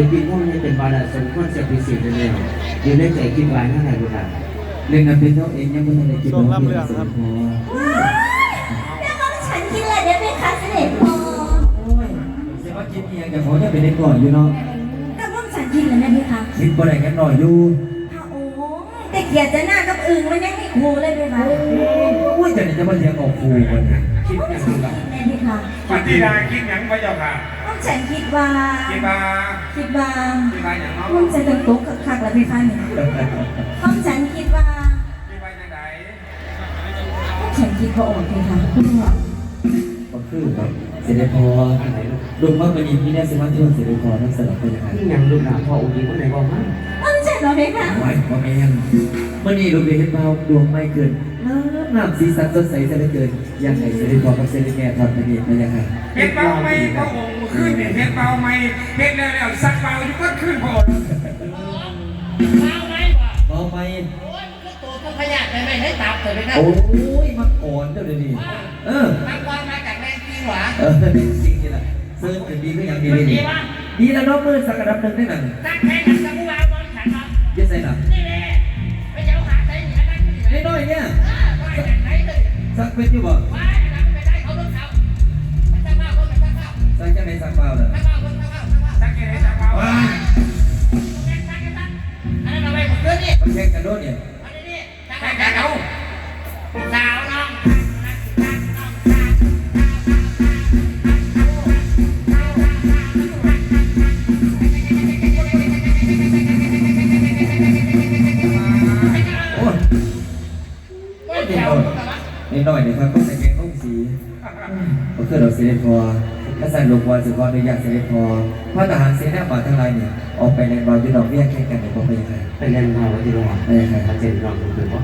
ริปินพวกนี้เป็นบาดาสมควรจะพิเศษเลยเนี่ยอยู่ในใจคิดไว้นั่นแหละลูกหลานเรื่องนั้นเป็นเขาเองยังไม่ทันได้คิดว่าเป็นสิ่งพอแล้วก็ฉันคิดเลยได้ไหมคะเสด็จพ่อโอ้ยเสียว่าคิดเองกับเขาจะเป็นเด็กก่อนอยู่เนาะก็ต้องฉันคิดเลยนะพี่คะคิดบ่ได้กันหน่อยอยู่พระโอ้แต่เกียรติจะหน้ากับอึ่งมันยังไม่ครูเลยพี่คะโอ้ยจะไหนจะมาเลี้ยงออกครูกันเนี่ยคิดอย่างลูกลานแม่พี่คะปฏิดาคิดยังพระเจ้าค่ะ ฉันคิดว่า คิดว่าคิดว่าคิดว่าอย่างน้องต้องจะเป็นตุ๊กคักๆแล้วพี่คะเนี่ยต้องฉันคิดว่าคิดว่าจังไดต้องฉันคิดว่าโอ้พี่คะก็คือแบบเสด็จพอลุงว่ามันมีพี่แน่สิว่าที่ว่าเสด็จพอทั้งสลับเป็นยังไงนี่อย่างลูกหลานพ่อองค์หญิงคนไหนบอกมาต้องฉันเหรอพี่คะไว้ว่าแม่ยังมื่อนี้ลูกเรียนเห็นเบาดวงไม่เกิน น้ำสีสันสดใสจะได้เกินยังไงเสด็จพอกับเสด็จแม่ทอดพระเนตรเป็นยังไงเฮ็ดเบาไหมพระองค์ขึ้นเนี่ยเฮ็ดเบาไหมเฮ็ดแล้วแล้วสักเบาอยู่ก็ขึ้นพองค์เบาไหมพยาธิไม่ให้ตับแต่ไม่ได้โอ้ยมาก่อนเจ้าเดี๋ยวนี้เออทั้งวันมาจากแรงจริงหวะเออจริงๆนี่แหละเซิร์ฟเป็นดีก็ยังดีเลยดีแล้วน้องมือสักกระดับหนึ่งได้ไหนังตั้งแข่งกัน สักเป็นอยู่บ่ว่าหลังไปได้เขาต้องเขาไปตั้งเป้าเขาไปตั้งเป้าสักจะไหนสักเปล่าเลยตั้าเป้าตั้าเป้าตั้าเป้าสักเกตสักเบาว้าแม่งตั้งกันตั้งอันนั้นเอาไปหมดเลยนี่มันแข่งกันโดนเนี่ยอันนี้นี่ตั้งแต่กันเขา ถ้าใส่ลงวันสุกรในอยากเสด็จพอพระทหารเสนาบาตทั้งหลายเนี่ยออกไปในรอยที่ดอกเบี้ยแข่งกันเนี่ยก็เป็นยังไงไปเรียนมาวันที่โรงหลานเป็นยังไงอาเจนรองคุณว่า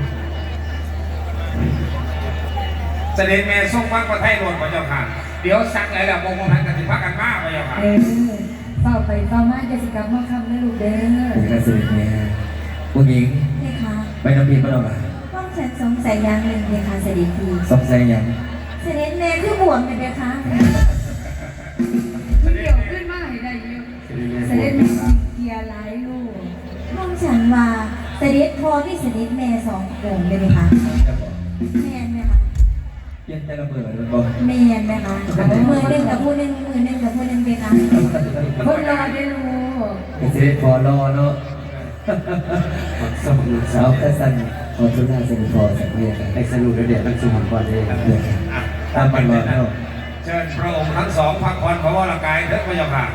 เสด็จแม่ทรงฟังประเทศโลดพระเจ้าค่ะ เดี๋ยวสักแล้วแล้วมงคลพันกันถึงพักกันมากพระเจ้าค่ะเออเฝ้าไปเฝ้ามาจะสิกรรมมาคำนะลูกเด้อเป็นการเสด็จเนี่ยผู้หญิงพี่คะไปน้ำพีมาหน่อยต้องฉันสงสัยอย่างหนึ่งพี่คะเสด็จพี่สงสัยยังเสด็จแม่คือบวมเลยพี่คะ เสด็จแม่เกียร์หลายลูกต้องฉันว่าเสด็จพ่อที่เสด็จแม่สององค์เลยไหมคะแม่นไหมคะเปลี่ยนแต่ละเบอร์มันบอกแม่นไหมคะมือหนึ่งกับผู้หนึ่งมือหนึ่งกับผู้หนึ่งเป็นคะคนรอได้รู้เสด็จพอรอเนาะสมุนสาวกระสันพอทุลาเสด็จพอสักเรียกันไปสนุกเดี๋ยวมันสมก่อนเลยครับเรียกันอะตามไปรอเนาะเชิญพระองค์ทั้งสองพักผ่อนพระวรกายเถิดพระเจ้าค่ะ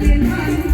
Thank you.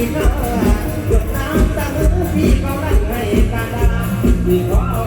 ีเธอหยดน้ำตาเธอพี่เขาดังให้ตาดามีความ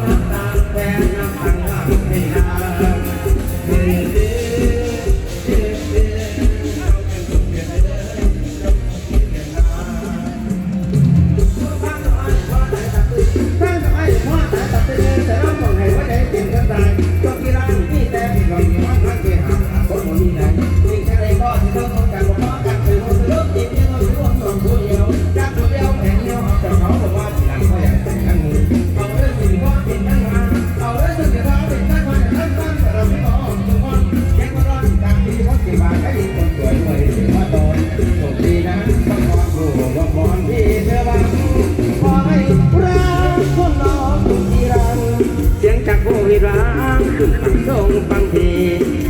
ขึ้นคำทรงฟังเพลง